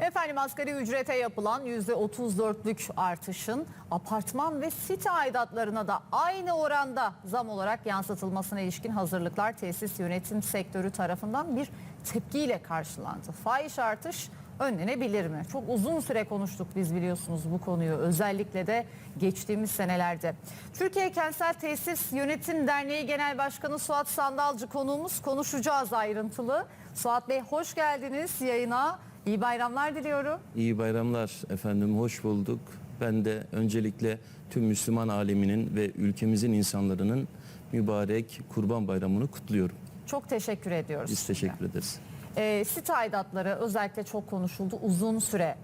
Efendim asgari ücrete yapılan %34'lük artışın apartman ve site aidatlarına da aynı oranda zam olarak yansıtılmasına ilişkin hazırlıklar tesis yönetim sektörü tarafından bir tepkiyle karşılandı. Fahiş artış önlenebilir mi? Çok uzun süre konuştuk biz biliyorsunuz bu konuyu özellikle de geçtiğimiz senelerde. Türkiye Kentsel Tesis Yönetim Derneği Genel Başkanı Suat Sandalcı konuğumuz konuşacağız ayrıntılı. Suat Bey hoş geldiniz yayına. İyi bayramlar diliyorum. İyi bayramlar efendim, hoş bulduk. Ben de öncelikle tüm Müslüman aleminin ve ülkemizin insanların mübarek Kurban Bayramı'nı kutluyorum. Çok teşekkür ediyoruz. Biz teşekkür ederiz. Ee, site aidatları özellikle çok konuşuldu uzun süre.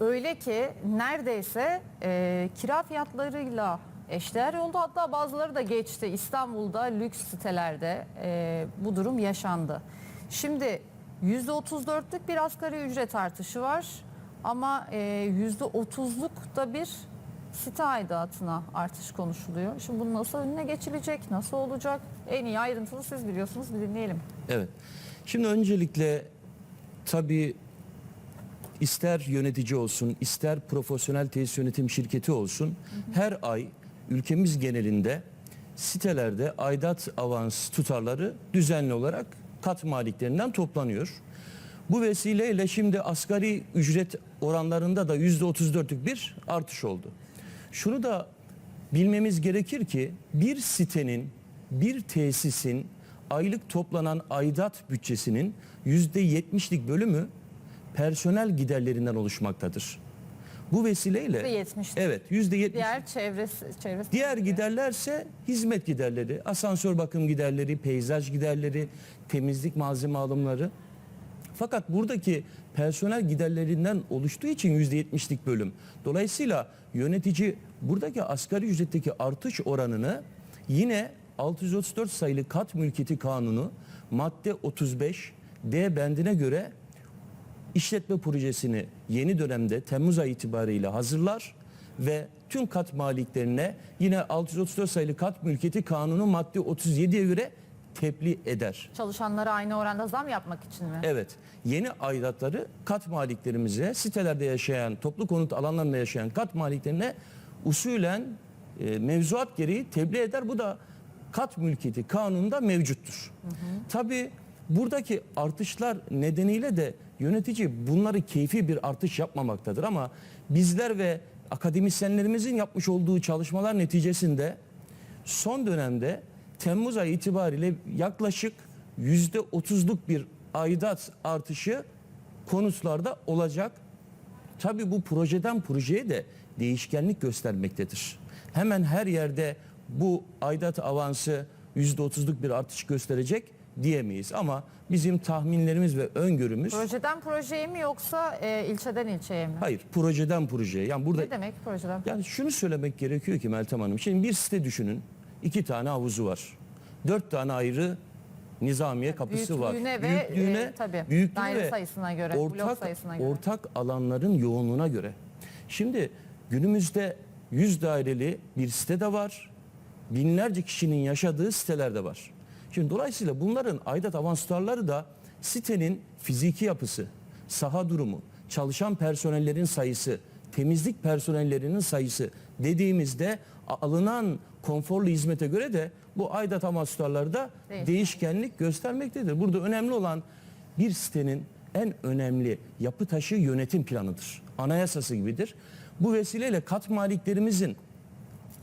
Öyle ki neredeyse e, kira fiyatlarıyla eşdeğer oldu. Hatta bazıları da geçti. İstanbul'da lüks sitelerde e, bu durum yaşandı. Şimdi %34'lük bir asgari ücret artışı var. Ama e, %30'luk da bir site aidatına artış konuşuluyor. Şimdi bunun nasıl önüne geçilecek, nasıl olacak? En iyi ayrıntılı siz biliyorsunuz, bir dinleyelim. Evet. Şimdi öncelikle tabii ister yönetici olsun, ister profesyonel tesis yönetim şirketi olsun her ay ülkemiz genelinde sitelerde aidat avans tutarları düzenli olarak kat maliklerinden toplanıyor. Bu vesileyle şimdi asgari ücret oranlarında da %34'lük bir artış oldu. Şunu da bilmemiz gerekir ki bir sitenin, bir tesisin aylık toplanan aidat bütçesinin %70'lik bölümü personel giderlerinden oluşmaktadır. Bu vesileyle %70'lik. Evet, %70. Diğer çevresi, çevresi Diğer giderlerse hizmet giderleri, asansör bakım giderleri, peyzaj giderleri, temizlik malzeme alımları. Fakat buradaki personel giderlerinden oluştuğu için %70'lik bölüm. Dolayısıyla yönetici buradaki asgari ücretteki artış oranını yine 634 sayılı kat mülkiyeti kanunu madde 35 D bendine göre işletme projesini yeni dönemde Temmuz ayı itibariyle hazırlar ve tüm kat maliklerine yine 634 sayılı kat mülkiyeti kanunu madde 37'ye göre tebliğ eder. çalışanlara aynı oranda zam yapmak için mi? Evet, yeni aidatları kat maliklerimize, sitelerde yaşayan, toplu konut alanlarında yaşayan kat maliklerine usulen e, mevzuat gereği tebliğ eder. Bu da kat mülkiyeti kanununda mevcuttur. Tabii buradaki artışlar nedeniyle de yönetici bunları keyfi bir artış yapmamaktadır ama bizler ve akademisyenlerimizin yapmış olduğu çalışmalar neticesinde son dönemde Temmuz ayı itibariyle yaklaşık yüzde otuzluk bir aidat artışı konutlarda olacak. Tabii bu projeden projeye de değişkenlik göstermektedir. Hemen her yerde bu aidat avansı yüzde otuzluk bir artış gösterecek diyemeyiz. Ama bizim tahminlerimiz ve öngörümüz Projeden projeye mi yoksa e, ilçeden ilçeye mi? hayır projeden projeye. Yani burada Ne demek projeden? yani şunu söylemek gerekiyor ki Meltem Hanım. Şimdi bir site düşünün. iki tane havuzu var. Dört tane ayrı nizamiye kapısı var. Büyüklüğüne ve, e, tabii, daire sayısına göre, blok ortak, sayısına göre. Ortak alanların yoğunluğuna göre. Şimdi günümüzde 100 daireli bir site de var. Binlerce kişinin yaşadığı siteler de var. Şimdi dolayısıyla bunların aidat avans tutarları da sitenin fiziki yapısı, saha durumu, çalışan personellerin sayısı, temizlik personellerinin sayısı dediğimizde alınan konforlu hizmete göre de bu aidat avans tutarları da Değişken. değişkenlik göstermektedir. Burada önemli olan bir sitenin en önemli yapı taşı yönetim planıdır. Anayasası gibidir. Bu vesileyle kat maliklerimizin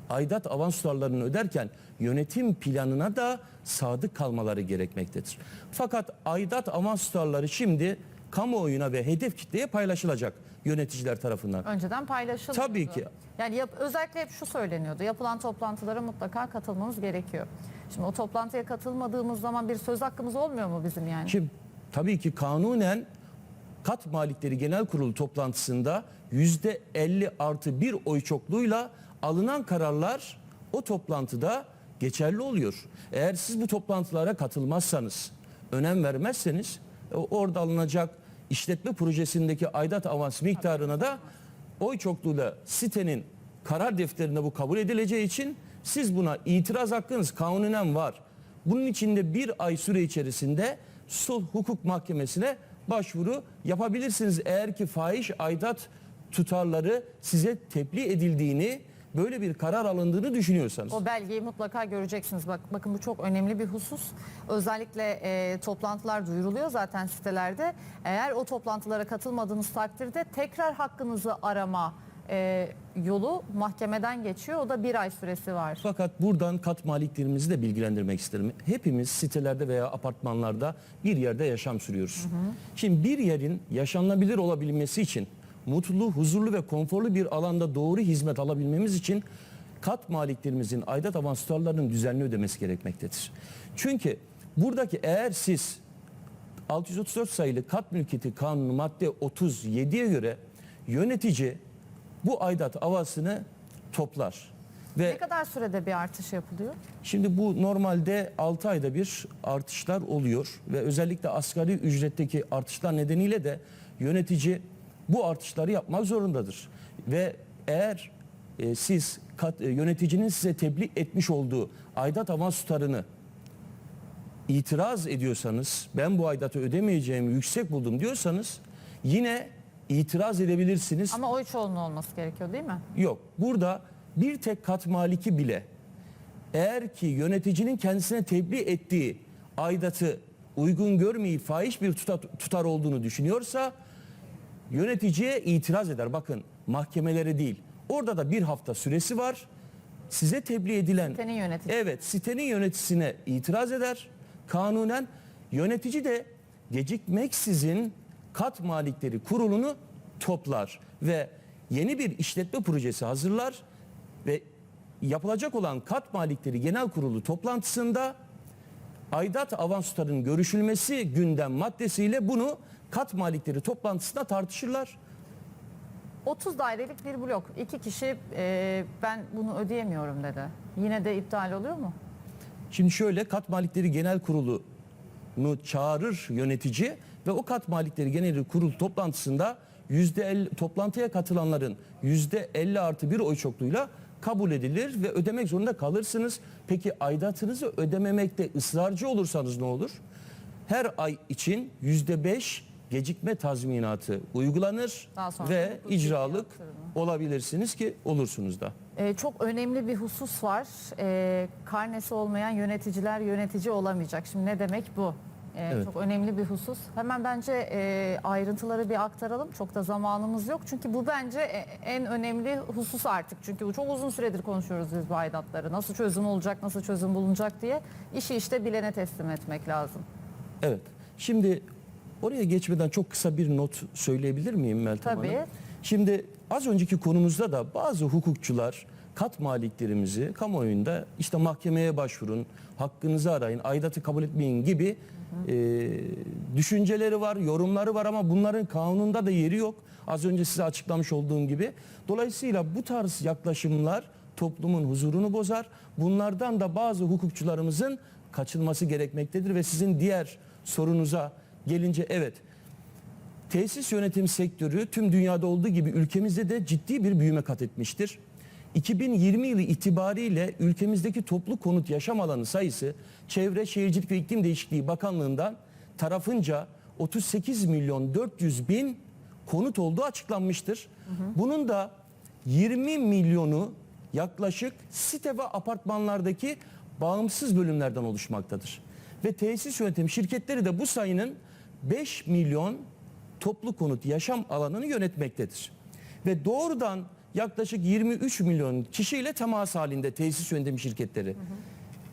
aidat avans tutarlarını öderken yönetim planına da sadık kalmaları gerekmektedir. Fakat aidat avans tutarları şimdi kamuoyuna ve hedef kitleye paylaşılacak yöneticiler tarafından. Önceden paylaşılıyordu. Tabii ki. Yani yap, özellikle hep şu söyleniyordu. Yapılan toplantılara mutlaka katılmanız gerekiyor. Şimdi o toplantıya katılmadığımız zaman bir söz hakkımız olmuyor mu bizim yani? Şimdi tabii ki kanunen kat malikleri genel kurulu toplantısında yüzde 50 artı bir oy çokluğuyla alınan kararlar o toplantıda geçerli oluyor. Eğer siz bu toplantılara katılmazsanız, önem vermezseniz orada alınacak işletme projesindeki aidat avans miktarına da oy çokluğuyla sitenin karar defterinde bu kabul edileceği için siz buna itiraz hakkınız kanunen var. Bunun için de bir ay süre içerisinde sulh hukuk mahkemesine başvuru yapabilirsiniz. Eğer ki fahiş aidat tutarları size tebliğ edildiğini, böyle bir karar alındığını düşünüyorsanız. O belgeyi mutlaka göreceksiniz. Bak bakın bu çok önemli bir husus. Özellikle e, toplantılar duyuruluyor zaten sitelerde. Eğer o toplantılara katılmadığınız takdirde tekrar hakkınızı arama e, yolu mahkemeden geçiyor. O da bir ay süresi var. Fakat buradan kat maliklerimizi de bilgilendirmek isterim. Hepimiz sitelerde veya apartmanlarda bir yerde yaşam sürüyoruz. Şimdi bir yerin yaşanabilir olabilmesi için mutlu, huzurlu ve konforlu bir alanda doğru hizmet alabilmemiz için kat maliklerimizin aidat avans tutarlarının düzenli ödemesi gerekmektedir. Çünkü buradaki eğer siz 634 sayılı kat mülkiyeti kanunu madde 37'ye göre yönetici bu aidat avasını toplar. Ve Ne kadar sürede bir artış yapılıyor? Şimdi bu normalde 6 ayda bir artışlar oluyor ve özellikle asgari ücretteki artışlar nedeniyle de yönetici bu artışları yapmak zorundadır. Ve eğer e, siz kat, e, yöneticinin size tebliğ etmiş olduğu aidat avans tutarını itiraz ediyorsanız ben bu aidatı ödemeyeceğimi yüksek buldum diyorsanız yine itiraz edebilirsiniz. Ama oy çoğunluğu olması gerekiyor değil mi? Yok. Burada bir tek kat maliki bile eğer ki yöneticinin kendisine tebliğ ettiği aidatı uygun görmeyip fahiş bir tutar, tutar olduğunu düşünüyorsa yöneticiye itiraz eder. Bakın mahkemelere değil. Orada da bir hafta süresi var. Size tebliğ edilen Sitenin yöneticisi. Evet, sitenin yöneticisine itiraz eder. Kanunen yönetici de gecikmeksizin kat malikleri kurulunu toplar ve yeni bir işletme projesi hazırlar ve yapılacak olan kat malikleri genel kurulu toplantısında aidat avans tutarının görüşülmesi gündem maddesiyle bunu kat malikleri toplantısında tartışırlar. 30 dairelik bir blok. İki kişi e, ben bunu ödeyemiyorum dedi. Yine de iptal oluyor mu? Şimdi şöyle kat malikleri genel kurulunu çağırır yönetici ve o kat malikleri genel kurul toplantısında yüzde elli- toplantıya katılanların yüzde 50 artı bir oy çokluğuyla kabul edilir ve ödemek zorunda kalırsınız. Peki aidatınızı ödememekte ısrarcı olursanız ne olur? Her ay için yüzde 5 gecikme tazminatı uygulanır Daha sonra ve hukuki icralık yaptırımı. olabilirsiniz ki olursunuz da. Ee, çok önemli bir husus var. Ee, karnesi olmayan yöneticiler yönetici olamayacak. Şimdi ne demek bu? Ee, Evet. Çok önemli bir husus. Hemen bence e, ayrıntıları bir aktaralım. Çok da zamanımız yok. Çünkü bu bence e- en önemli husus artık. Çünkü bu çok uzun süredir konuşuyoruz biz bu aidatları. Nasıl çözüm olacak, nasıl çözüm bulunacak diye. İşi işte bilene teslim etmek lazım. Evet. Şimdi oraya geçmeden çok kısa bir not söyleyebilir miyim Meltem Tabii. Hanım? Şimdi az önceki konumuzda da bazı hukukçular kat maliklerimizi kamuoyunda işte mahkemeye başvurun, hakkınızı arayın, aidatı kabul etmeyin gibi e, düşünceleri var, yorumları var ama bunların kanunda da yeri yok. Az önce size açıklamış olduğum gibi. Dolayısıyla bu tarz yaklaşımlar toplumun huzurunu bozar. Bunlardan da bazı hukukçularımızın kaçınması gerekmektedir ve sizin diğer sorunuza gelince evet tesis yönetim sektörü tüm dünyada olduğu gibi ülkemizde de ciddi bir büyüme kat etmiştir. 2020 yılı itibariyle ülkemizdeki toplu konut yaşam alanı sayısı Çevre Şehircilik ve İklim Değişikliği Bakanlığı'ndan tarafınca 38 milyon 400 bin konut olduğu açıklanmıştır. Bunun da 20 milyonu yaklaşık site ve apartmanlardaki bağımsız bölümlerden oluşmaktadır. Ve tesis yönetim şirketleri de bu sayının 5 milyon toplu konut yaşam alanını yönetmektedir. Ve doğrudan yaklaşık 23 milyon kişiyle temas halinde tesis yönetim şirketleri.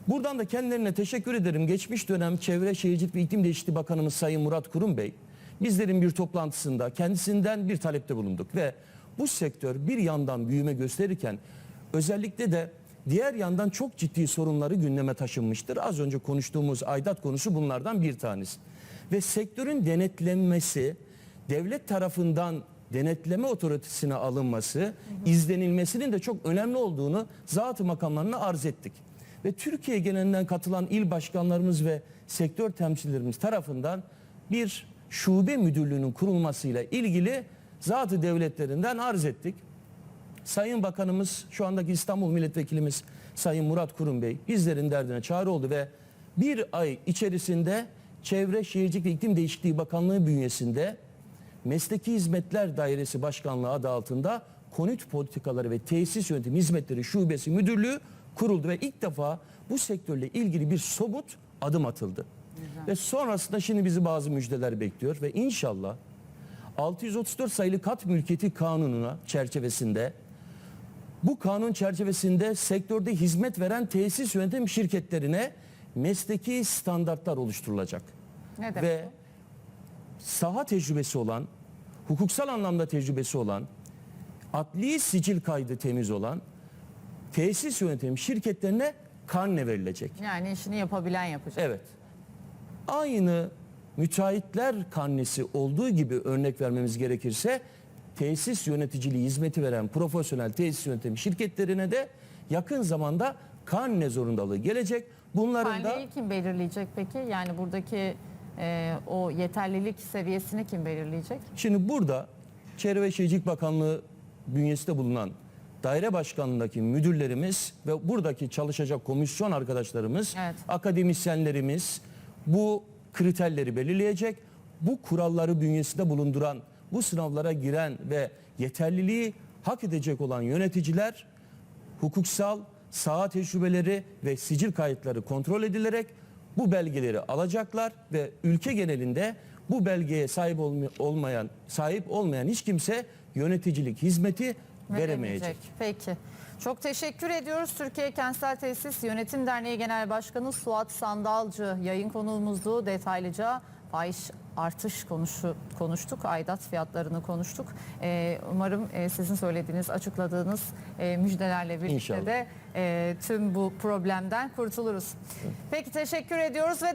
Buradan da kendilerine teşekkür ederim. Geçmiş dönem Çevre Şehircilik ve İklim Değişikliği Bakanımız Sayın Murat Kurum Bey bizlerin bir toplantısında kendisinden bir talepte bulunduk ve bu sektör bir yandan büyüme gösterirken özellikle de diğer yandan çok ciddi sorunları gündeme taşınmıştır. Az önce konuştuğumuz aidat konusu bunlardan bir tanesi. Ve sektörün denetlenmesi, devlet tarafından denetleme otoritesine alınması, izlenilmesinin de çok önemli olduğunu zat-ı makamlarına arz ettik. Ve Türkiye genelinden katılan il başkanlarımız ve sektör temsilcilerimiz tarafından bir şube müdürlüğünün kurulmasıyla ilgili zat-ı devletlerinden arz ettik. Sayın Bakanımız şu andaki İstanbul Milletvekilimiz Sayın Murat Kurum Bey bizlerin derdine çare oldu ve bir ay içerisinde Çevre Şehircilik ve İklim Değişikliği Bakanlığı bünyesinde Mesleki Hizmetler Dairesi Başkanlığı adı altında konut politikaları ve tesis yönetimi hizmetleri şubesi müdürlüğü kuruldu ve ilk defa bu sektörle ilgili bir somut adım atıldı. Ve sonrasında şimdi bizi bazı müjdeler bekliyor ve inşallah 634 sayılı kat mülkiyeti kanununa çerçevesinde bu kanun çerçevesinde sektörde hizmet veren tesis yönetim şirketlerine mesleki standartlar oluşturulacak. Ne demek Ve saha tecrübesi olan, hukuksal anlamda tecrübesi olan, adli sicil kaydı temiz olan tesis yönetim şirketlerine karne verilecek. Yani işini yapabilen yapacak. Evet. Aynı müteahhitler karnesi olduğu gibi örnek vermemiz gerekirse tesis yöneticiliği hizmeti veren profesyonel tesis yönetim şirketlerine de yakın zamanda karne zorundalığı gelecek. Bunların da Karneyi kim belirleyecek peki? Yani buradaki e, o yeterlilik seviyesini kim belirleyecek? Şimdi burada Çevre ve Şehircilik Bakanlığı bünyesinde bulunan daire başkanlığındaki müdürlerimiz ve buradaki çalışacak komisyon arkadaşlarımız, Evet. akademisyenlerimiz bu kriterleri belirleyecek. Bu kuralları bünyesinde bulunduran, bu sınavlara giren ve yeterliliği hak edecek olan yöneticiler hukuksal, saha tecrübeleri ve sicil kayıtları kontrol edilerek bu belgeleri alacaklar ve ülke genelinde bu belgeye sahip olma- olmayan sahip olmayan hiç kimse yöneticilik hizmeti veremeyecek. Peki. Çok teşekkür ediyoruz. Türkiye Kentsel Tesis Yönetim Derneği Genel Başkanı Suat Sandalcı yayın konuğumuzdu. Detaylıca fahiş artış konuşu, konuştuk. Aidat fiyatlarını konuştuk. Ee, umarım e, sizin söylediğiniz, açıkladığınız e, müjdelerle birlikte İnşallah. de e, tüm bu problemden kurtuluruz. Peki teşekkür ediyoruz ve